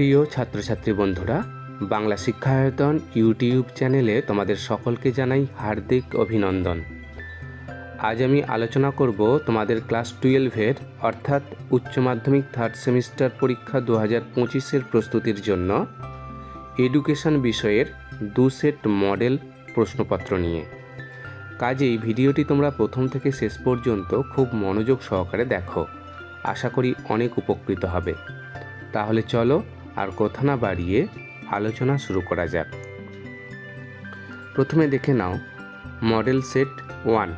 প্রিয় ছাত্রছাত্রী বন্ধুরা, বাংলা শিক্ষায়তন ইউটিউব চ্যানেলে তোমাদের সকলকে জানাই হার্দিক অভিনন্দন। আজ আমি আলোচনা করব তোমাদের ক্লাস টুয়েলভের, অর্থাৎ উচ্চ মাধ্যমিক থার্ড সেমিস্টার পরীক্ষা দু হাজার পঁচিশের প্রস্তুতির জন্য এডুকেশন বিষয়ের দু সেট মডেল প্রশ্নপত্র নিয়ে। কাজেই ভিডিওটি তোমরা প্রথম থেকে শেষ পর্যন্ত খুব মনোযোগ সহকারে দেখো। আশা করি অনেক উপকৃত হবে। তাহলে চলো আর কথা না বাড়িয়ে আলোচনা শুরু করা যাক। প্রথমে দেখে নাও, মডেল সেট ওয়ান।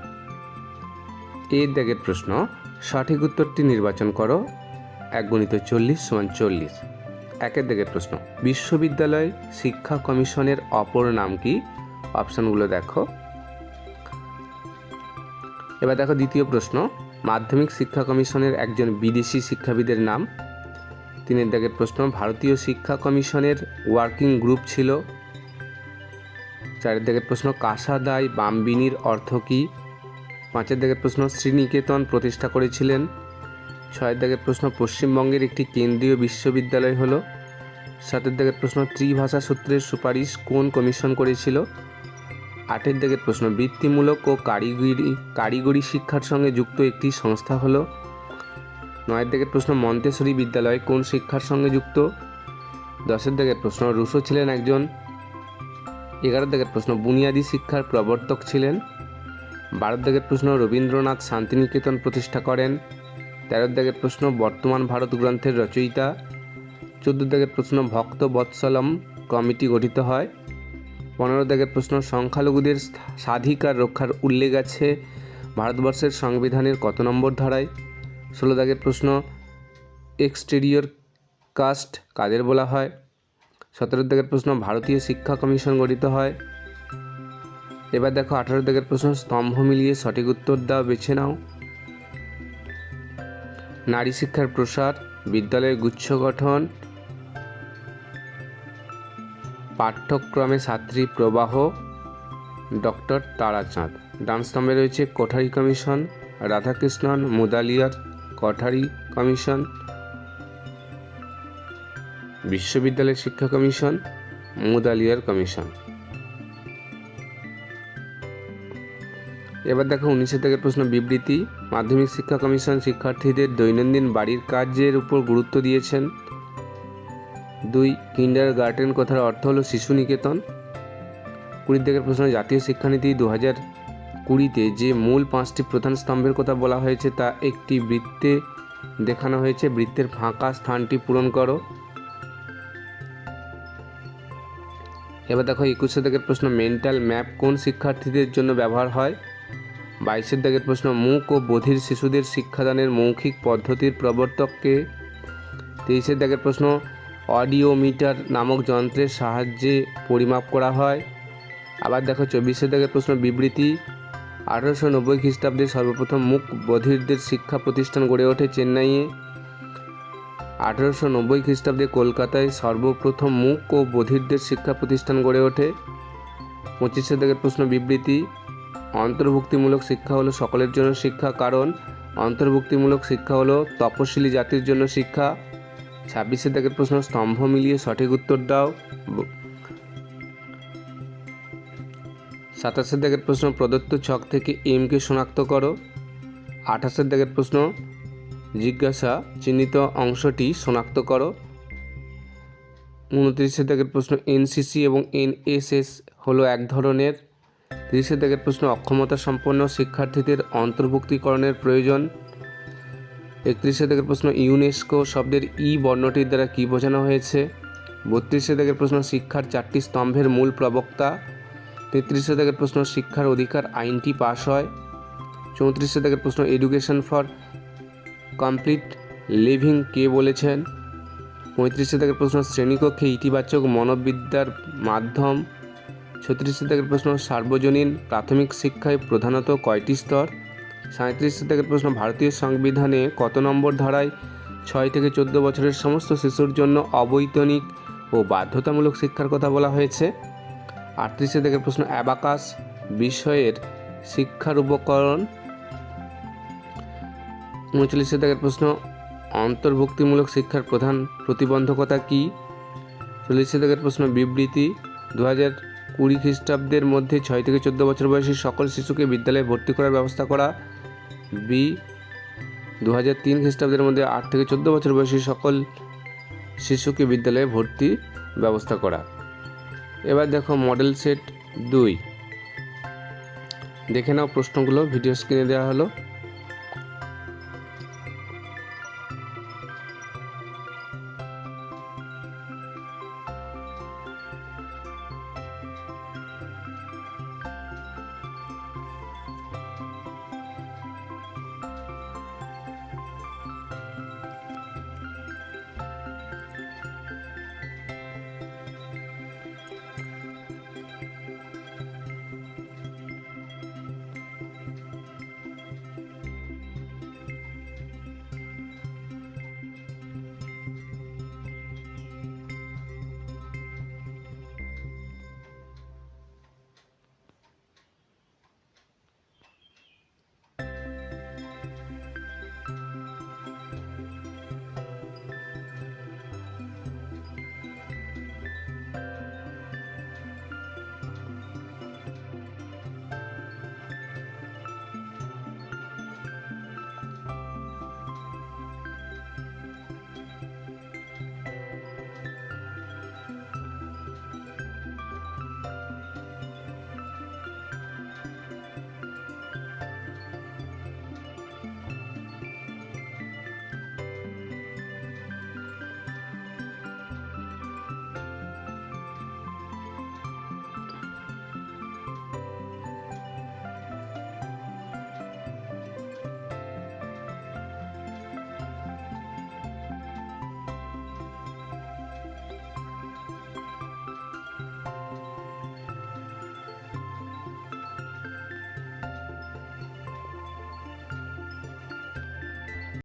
এর দাগের প্রশ্ন, সঠিক উত্তরটি নির্বাচন করো, এক গণিত চল্লিশ সমান চল্লিশ। একের দাগের প্রশ্ন, বিশ্ববিদ্যালয় শিক্ষা কমিশনের অপর নাম কি? অপশানগুলো দেখো। এবার দেখো দ্বিতীয় প্রশ্ন, মাধ্যমিক শিক্ষা কমিশনের একজন বিদেশি শিক্ষাবিদের নাম তিনের দাগের প্রশ্ন, ভারতীয় শিক্ষা কমিশনের ওয়ার্কিং গ্রুপ ছিল? চারের দাগের প্রশ্ন, কাসাদাই বামবিনির অর্থ কী? পাঁচের দাগের প্রশ্ন, শ্রীনিকেতন প্রতিষ্ঠা করেছিলেন? ছয়ের দাগের প্রশ্ন, পশ্চিমবঙ্গের একটি কেন্দ্রীয় বিশ্ববিদ্যালয় হলো? সাতের দাগের প্রশ্ন, ত্রিভাষা সূত্রের সুপারিশ কোন কমিশন করেছিল? আটের দাগের প্রশ্ন, বৃত্তিমূলক ও কারিগরি কারিগরি শিক্ষার সঙ্গে যুক্ত একটি সংস্থা হলো? নয়ের দিকের প্রশ্ন, মন্তেশ্বরী বিদ্যালয় কোন শিক্ষার সঙ্গে যুক্ত? দশের দিকের প্রশ্ন, রুশো ছিলেন একজন। এগারো দিকের প্রশ্ন, বুনিয়াদী শিক্ষার প্রবর্তক ছিলেন। বারো দিকের প্রশ্ন, রবীন্দ্রনাথ শান্তিনিকেতন প্রতিষ্ঠা করেন। তেরো দিকের প্রশ্ন, বর্তমান ভারত গ্রন্থের রচয়িতা। চোদ্দ দিকের প্রশ্ন, ভক্ত বৎসলম কমিটি গঠিত হয়। পনেরো দিকের প্রশ্ন, সংখ্যালঘুদের স্বাধিকার রক্ষার উল্লেখ আছে ভারতবর্ষের সংবিধানের কত নম্বর ধারায়? ষোলো দাগের প্রশ্ন এক্সটেরিয়র কাস্ট কাদের বলা হয়? সতেরো দাগের প্রশ্ন, ভারতীয় শিক্ষা কমিশন গঠিত হয়। এবার দেখো আঠারো দাগের প্রশ্ন, স্তম্ভ মিলিয়ে সঠিক উত্তর দাও, বেছে নাও। নারী শিক্ষার প্রসার, বিদ্যালয়ের গুচ্ছ গঠন। পাঠ্যক্রমে ছাত্রী প্রবাহ। ডক্টর তারাচাঁদ। ডান স্তম্ভে রয়েছে কোঠারি কমিশন, রাধাকৃষ্ণন, মুদালিয়ার কঠারি কমিশন, বিশ্ববিদ্যালয় শিক্ষা কমিশন মুদালিয়ার কমিশন। এবার দেখো উনিশে থেকে প্রশ্ন, বিবৃতি, মাধ্যমিক শিক্ষা কমিশন শিক্ষার্থীদের দৈনন্দিন বাড়ির কাজের উপর গুরুত্ব দিয়েছেন। দুই কিন্ডার গার্ডেন কথার অর্থ হলো শিশু নিকেতন। কুড়ি থেকে প্রশ্ন, জাতীয় শিক্ষানীতি দু হাজার কুড়িতে যে মূল পাঁচটি প্রধান স্তম্ভের কথা বলা হয়েছে, তা একটি বৃত্তে দেখানো হয়েছে। বৃত্তের ফাঁকা স্থানটি পূরণ করো। এবার দেখো, একুশে দাগের প্রশ্ন, মেন্টাল ম্যাপ কোন শিক্ষার্থীদের জন্য ব্যবহার হয়? বাইশের দাগের প্রশ্ন, মুখ ও বধির শিশুদের শিক্ষাদানের মৌখিক পদ্ধতির প্রবর্তককে তেইশের দাগের প্রশ্ন, অডিওমিটার নামক যন্ত্রের সাহায্যে পরিমাপ করা হয়? আবার দেখো, চব্বিশের দাগের প্রশ্ন, বিবৃতি আঠারোশো নব্বই খ্রিস্টাব্দে সর্বপ্রথম মুখ বধিরদের শিক্ষা প্রতিষ্ঠান গড়ে ওঠে চেন্নাইয়ে। আঠারোশো নব্বই খ্রিস্টাব্দে কলকাতায় সর্বপ্রথম মুখ ও বধিরদের শিক্ষা প্রতিষ্ঠান গড়ে ওঠে। পঁচিশে দাগের প্রশ্ন, বিবৃতি। অন্তর্ভুক্তিমূলক শিক্ষা হলো সকলের জন্য শিক্ষা, কারণ অন্তর্ভুক্তিমূলক শিক্ষা হলো তপশিলি জাতির জন্য শিক্ষা। ছাব্বিশে দাগের প্রশ্ন, স্তম্ভ মিলিয়ে সঠিক উত্তর দাও। সাতাশের দাগের প্রশ্ন, প্রদত্ত ছক থেকে এমকে শনাক্ত করো। আঠাশের দাগের প্রশ্ন, জিজ্ঞাসা চিহ্নিত অংশটি শনাক্ত করো। উনত্রিশের দাগের প্রশ্ন এনসিসি এবং এনএসএস হলো এক ধরনের। তিরিশের দাগের প্রশ্ন, অক্ষমতা সম্পন্ন শিক্ষার্থীদের অন্তর্ভুক্তিকরণের প্রয়োজন। একত্রিশের দাগের প্রশ্ন, ইউনেস্কো শব্দের ই বর্ণটির দ্বারা কী বোঝানো হয়েছে? বত্রিশের দাগের প্রশ্ন, শিক্ষার চারটি স্তম্ভের মূল প্রবক্তা। তেত্রিশে দাগের প্রশ্ন, শিক্ষার অধিকার, আইনটি পাশ হয়। চৌত্রিশে দাগের প্রশ্ন এডুকেশন ফর কমপ্লিট লিভিং কে বলেছেন? পঁয়ত্রিশে দাগের প্রশ্ন, শ্রেণীকক্ষে ইতিবাচক মনোবিদ্যার মাধ্যম। ছত্রিশে দাগের প্রশ্ন, সার্বজনীন প্রাথমিক শিক্ষায় প্রধানত কয়টি স্তর? সাঁত্রিশে দাগের প্রশ্ন, ভারতীয় সংবিধানে কত নম্বর ধারায় ছয় থেকে চোদ্দ বছরের সমস্ত শিশুর জন্য অবৈতনিক ও বাধ্যতামূলক শিক্ষার কথা বলা হয়েছে? আটত্রিশে থেকে প্রশ্ন, অ্যাবাকাস বিষয়ের শিক্ষার উপকরণ। উনচল্লিশে থেকে প্রশ্ন, অন্তর্ভুক্তিমূলক শিক্ষার প্রধান প্রতিবন্ধকতা কী? চল্লিশ দাগের প্রশ্ন, বিবৃতি দু হাজার কুড়ি খ্রিস্টাব্দের মধ্যে ছয় থেকে চোদ্দ বছর বয়সী সকল শিশুকে বিদ্যালয়ে ভর্তি করার ব্যবস্থা করা। বি দু হাজার তিন খ্রিস্টাব্দের মধ্যে আট থেকে চোদ্দ বছর বয়সী সকল শিশুকে বিদ্যালয়ে ভর্তি ব্যবস্থা করা। এবার দেখো মডেল সেট দুই। দেখে নাও প্রশ্নগুলো ভিডিও স্ক্রিনে দেওয়া হলো।